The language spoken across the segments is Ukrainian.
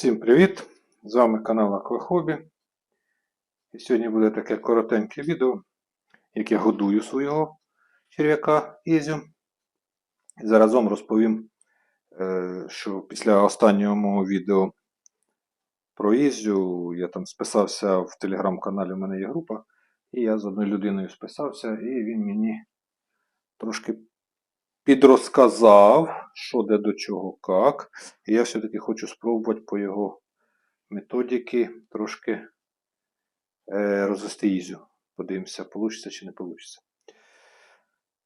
Всім привіт! З вами канал Аквахобі. І сьогодні буде таке коротеньке відео, як я годую свого черв'яка Ізю. І заразом розповім, е, що після останнього мого відео про Ізю я там списався в телеграм-каналі, у мене є група, і я з одною людиною списався, і він мені трошки підрозказав, що де до чого, як. І я все-таки хочу спробувати по його методики трошки е, розвести Ізю. Подивимося, вийде чи не вийде.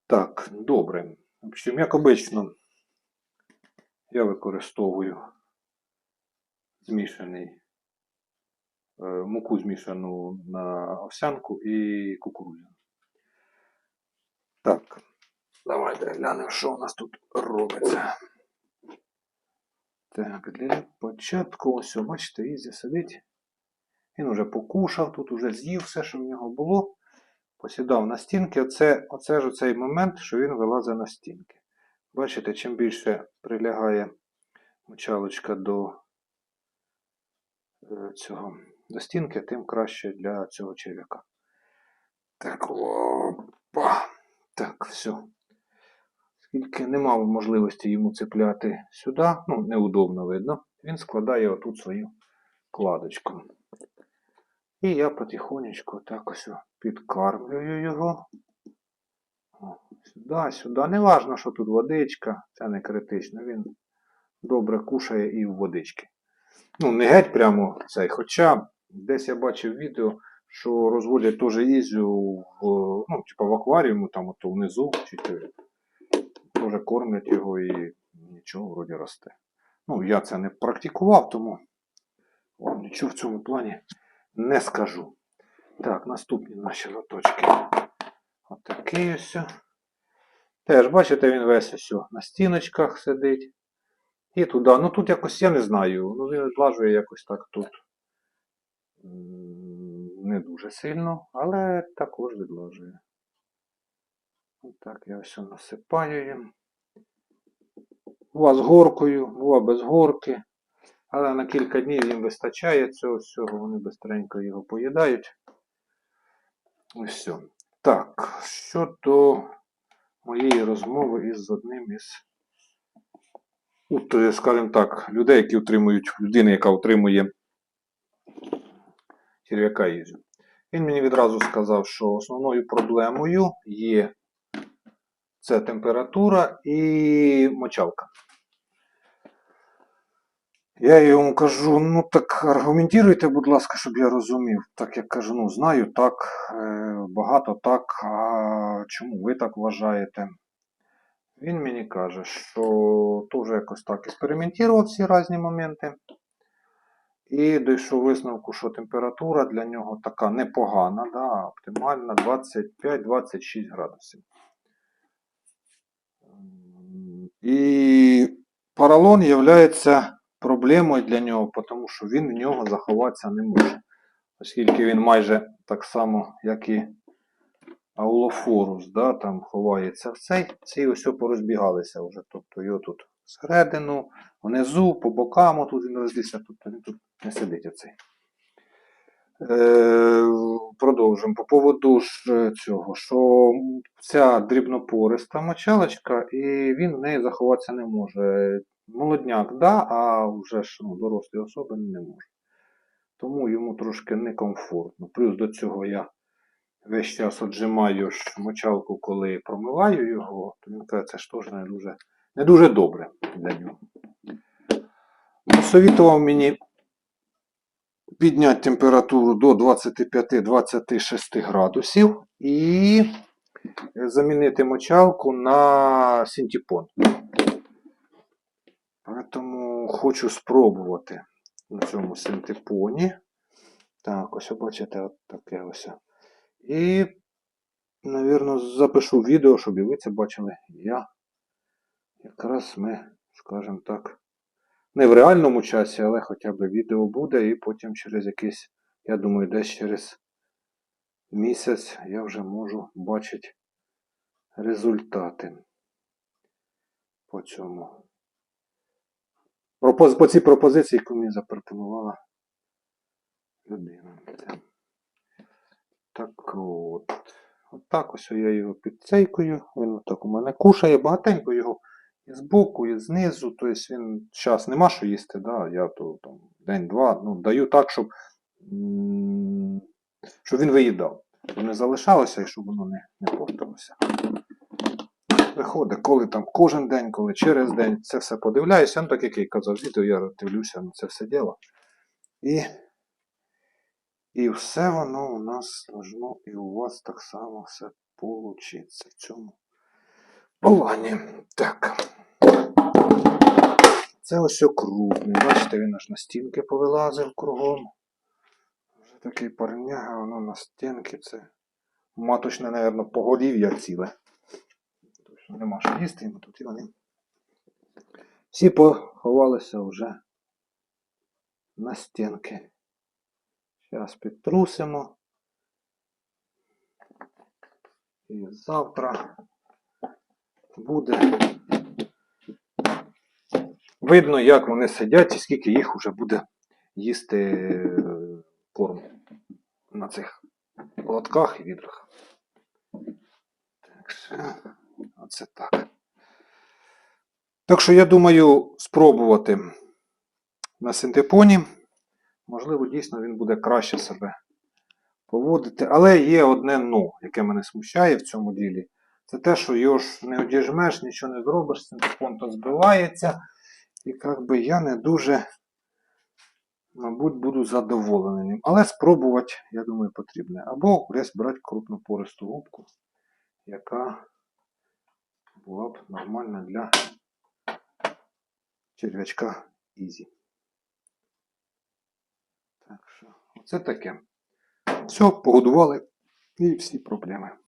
Так, добре. В общем, як обично, я використовую змішаний е, муку змішану на овсянку і кукурудзяну. Так, давайте глянемо, що у нас тут робиться. Так, для початку, ось, бачите, Ізя сидить. Він уже покушав, тут уже з'їв все, що в нього було. Посідав на стінки. Оце, оце ж оцей момент, що він вилазить на стінки. Бачите, чим більше прилягає мочалочка до е, цього до стінки, тим краще для цього черв'яка. Так, опа. Так, все. Оскільки не мав можливості йому цепляти сюди, ну, неудобно видно, він складає отут свою кладочку. І я потихонечку так ось підкармлюю його. Сюди, сюди. Не важно, що тут водичка, це не критично. Він добре кушає і в водички. Ну, не геть прямо цей. Хоча десь я бачив відео, що розводять теж ізю в, ну, типу в акваріуму, там ото внизу, чи теж кормлять його і нічого вроді росте. Ну, я це не практикував, тому вам нічого в цьому плані не скажу. Так, наступні наші лоточки. Отакий ось. Теж, бачите, він весь ось на стіночках сидить. І туди. Ну тут якось я не знаю. Ну він відлажує якось так тут не дуже сильно, але також відлажує. Отак я ось насипаю їм. Бува з горкою, бува без горки. Але на кілька днів їм вистачає цього всього, вони бистренько його поїдають. Ось все. Так, щодо моєї розмови із одним із, е, скажімо так, людей, які утримують, людини, яка утримує черв'яка Ізю. Він мені відразу сказав, що основною проблемою є це температура і мочалка. Я йому кажу, ну так аргументуйте, будь ласка, щоб я розумів. Так я кажу, ну знаю, так, е, багато так, а чому ви так вважаєте? Він мені каже, що теж якось так експериментував всі різні моменти. І дійшов висновку, що температура для нього така непогана, да, оптимальна 25-26 градусів. І поролон є проблемою для нього, тому що він в нього заховатися не може. Оскільки він майже так само, як і аулофорус, да, там ховається в цей, ці ось порозбігалися вже. Тобто його тут всередину, внизу, по бокам, тут він розлізся, тобто він тут не сидить оцей. Е, продовжуємо. По поводу ж цього, що ця дрібнопориста мочалочка, і він в неї заховатися не може. Молодняк, да, а вже ж ну, дорослі особи не може. Тому йому трошки некомфортно. Плюс до цього я весь час отжимаю мочалку, коли промиваю його, то він каже, це ж теж не дуже, не дуже добре для нього. Посовітував мені підняти температуру до 25-26 градусів і замінити мочалку на синтепон. Тому хочу спробувати на цьому синтепоні. Так, ось бачите, от таке ось. І, навірно, запишу відео, щоб і ви це бачили. Я якраз ми, скажімо так, не в реальному часі, але хоча б відео буде, і потім через якийсь, я думаю, десь через місяць я вже можу бачити результати по цьому. по цій пропозиції, яку мені запропонувала людина. Так от. Отак ось я його підцейкую. Він отак у мене кушає, багатенько його і збоку, і знизу. Тобто він зараз нема що їсти, да? я то там день-два ну, даю так, щоб, щоб він виїдав. Щоб не залишалося і щоб воно не, не портилося. Виходить, коли там кожен день, коли через день, це все подивляюся. Ну, так як я казав, відео я дивлюся на це все діло. І, і все воно у нас должно, і у вас так само все получиться в цьому плані. Так. Це ось окрупний. Бачите, він аж на стінки повилазив кругом. Вже такий парняга, воно на стінки. Це маточне, напевно, поголів'я ціле. Тобто нема що їсти йому тут і вони. Всі поховалися вже на стінки. Зараз підтрусимо. І завтра буде видно, як вони сидять і скільки їх вже буде їсти е, корм на цих лотках і відрах. Так що, оце так. Так що я думаю спробувати на синтепоні. Можливо, дійсно він буде краще себе поводити. Але є одне но, яке мене смущає в цьому ділі. Це те, що його ж не одіжмеш, нічого не зробиш, синтепон то збивається. І як би я не дуже, мабуть, буду задоволений ним. Але спробувати, я думаю, потрібно. Або десь брати крупнопористу губку, яка була б нормальна для черв'ячка Ізі. Так що, оце таке. Все, погодували і всі проблеми.